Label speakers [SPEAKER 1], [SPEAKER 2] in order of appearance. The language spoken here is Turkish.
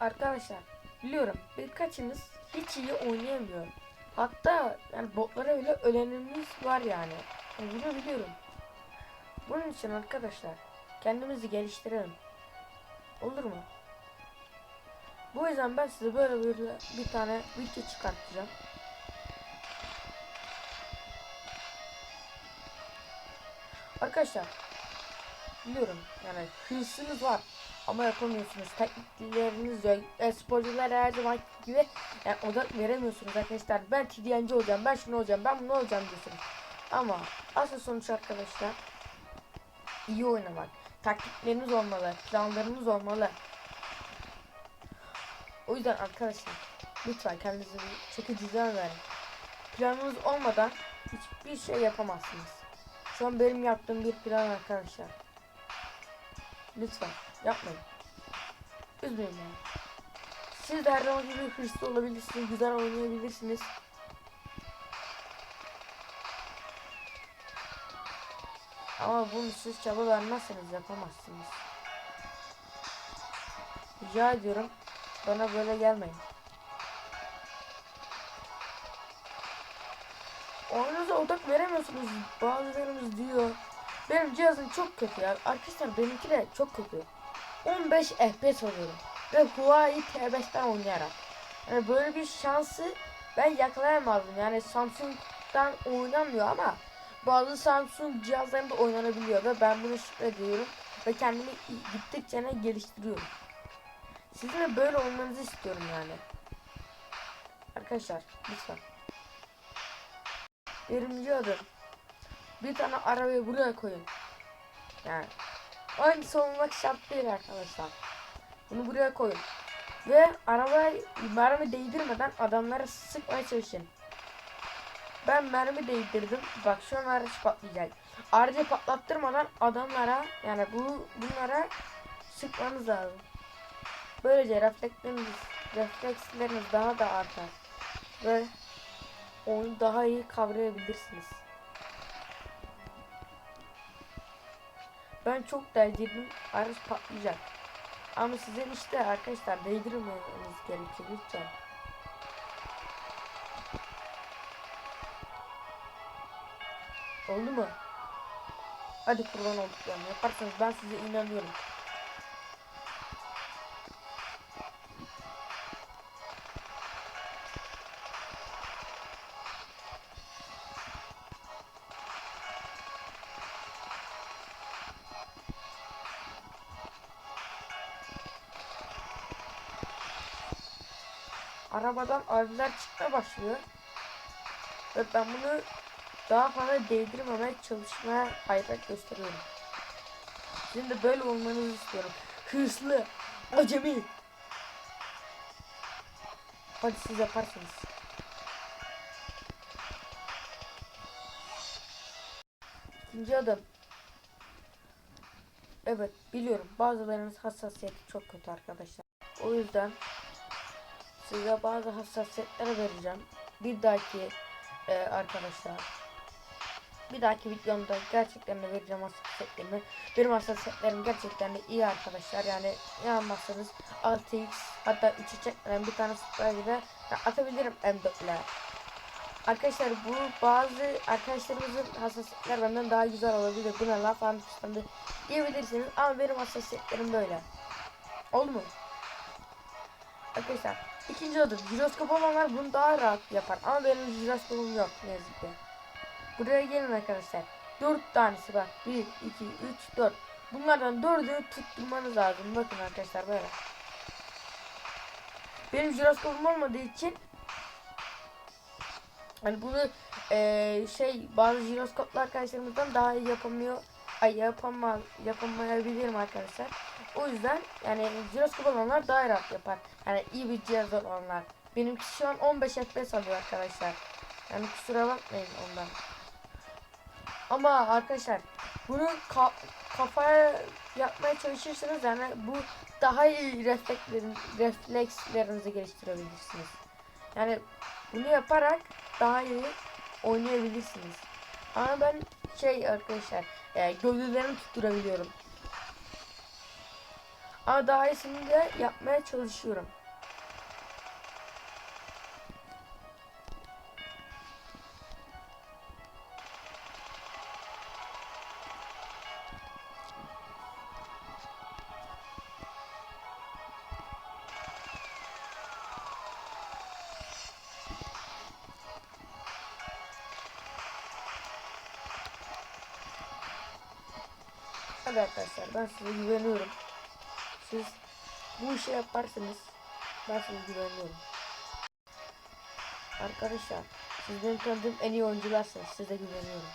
[SPEAKER 1] arkadaşlar biliyorum birkaçınız hiç iyi oynayamıyor. Hatta yani botlara öyle ölenimiz var yani. Yani bunu biliyorum. Bunun için arkadaşlar kendimizi geliştirelim. Olur mu? Bu yüzden ben size böyle böyle bir tane video çıkartacağım. Arkadaşlar biliyorum yani hırsınız var ama yapamıyorsunuz. Teknikleriniz yok. E, sporcular her zaman gibi yani odak veremiyorsunuz arkadaşlar. Ben TDNC olacağım, ben şunu olacağım, ben bunu olacağım diyorsunuz. Ama asıl sonuç arkadaşlar iyi oynamak. Taktikleriniz olmalı, planlarınız olmalı. O yüzden arkadaşlar lütfen kendinize bir çeki düzen verin. Planınız olmadan hiçbir şey yapamazsınız. Şu an benim yaptığım bir plan arkadaşlar. Lütfen yapmayın. Üzmeyin yani. Siz de her zaman gibi hırslı olabilirsiniz, güzel oynayabilirsiniz. Ama bunu siz çaba vermezseniz yapamazsınız. Rica ediyorum bana böyle gelmeyin. Oyununuza odak veremiyorsunuz. Bazılarımız diyor. Benim cihazım çok kötü ya. Arkadaşlar benimki de çok kötü. 15 FPS alıyorum. Ve Huawei T5'ten oynayarak. Yani böyle bir şansı ben yakalayamazdım. Yani Samsung'dan oynamıyor ama bazı Samsung cihazlarında oynanabiliyor ve ben bunu şükrediyorum ve kendimi gittikçe ne geliştiriyorum. Sizin de böyle olmanızı istiyorum yani. Arkadaşlar lütfen. Birinci adım. Bir tane arabayı buraya koyun. Yani aynı olmak şart değil arkadaşlar. Bunu buraya koyun. Ve arabaya mermi değdirmeden adamlara sıkmaya çalışın. Ben mermi değdirdim. Bak şu an araç patlayacak. Aracı patlattırmadan adamlara yani bu bunlara sıkmanız lazım. Böylece refleksleriniz, refleksleriniz daha da artar. Ve onu daha iyi kavrayabilirsiniz. Ben çok değdirdim. Araç patlayacak. Ama sizin işte arkadaşlar değdirmemeniz gerekiyor lütfen. Oldu mu? Hadi kurban olduklarını yaparsanız ben size inanıyorum. Arabadan abiler çıkmaya başlıyor. Ve ben bunu daha fazla değdirmemeye çalışmaya gayret gösteriyorum. Sizin de böyle olmanızı istiyorum. Hırslı, acemi. Hadi siz yaparsınız. İkinci adım. Evet biliyorum bazılarınız hassasiyeti çok kötü arkadaşlar. O yüzden size bazı hassasiyetler vereceğim. Bir dahaki e, arkadaşlar bir dahaki videomda gerçekten de vereceğim hassasiyetlerimi. Benim hassasiyetlerim gerçekten de iyi arkadaşlar. Yani inanmazsanız 6x hatta 3'e çekmeden bir tane sprey ile atabilirim M4 ile. Arkadaşlar bu bazı arkadaşlarımızın hassasiyetler benden daha güzel olabilir. Bu ne lan falan filan diyebilirsiniz ama benim hassasiyetlerim böyle. Oldu mu? Arkadaşlar ikinci adım jiroskop olanlar bunu daha rahat yapar ama benim jiroskopum yok ne yazık ki. Buraya gelin arkadaşlar. 4 tanesi var. 1, 2, 3, 4. Bunlardan 4'ünü tutturmanız lazım. Bakın arkadaşlar böyle. Benim jiroskopum olmadığı için hani bunu eee, şey bazı jiroskoplu arkadaşlarımızdan daha iyi yapamıyor. Ay yapamaz, yapamayabilirim arkadaşlar. O yüzden yani jiroskop olanlar daha rahat yapar. Yani iyi bir cihaz olanlar. Benimki şu an 15 FPS alıyor arkadaşlar. Yani kusura bakmayın ondan. Ama arkadaşlar bunu ka kafaya yapmaya çalışırsanız yani bu daha iyi reflekslerin, reflekslerinizi geliştirebilirsiniz. Yani bunu yaparak daha iyi oynayabilirsiniz. Ama ben şey arkadaşlar e, gövdelerimi tutturabiliyorum. Ama daha iyisini de yapmaya çalışıyorum. Hadi arkadaşlar ben size güveniyorum. Siz bu işi yaparsınız. Ben size güveniyorum. Arkadaşlar siz benim tanıdığım en iyi oyuncularsınız. Size güveniyorum.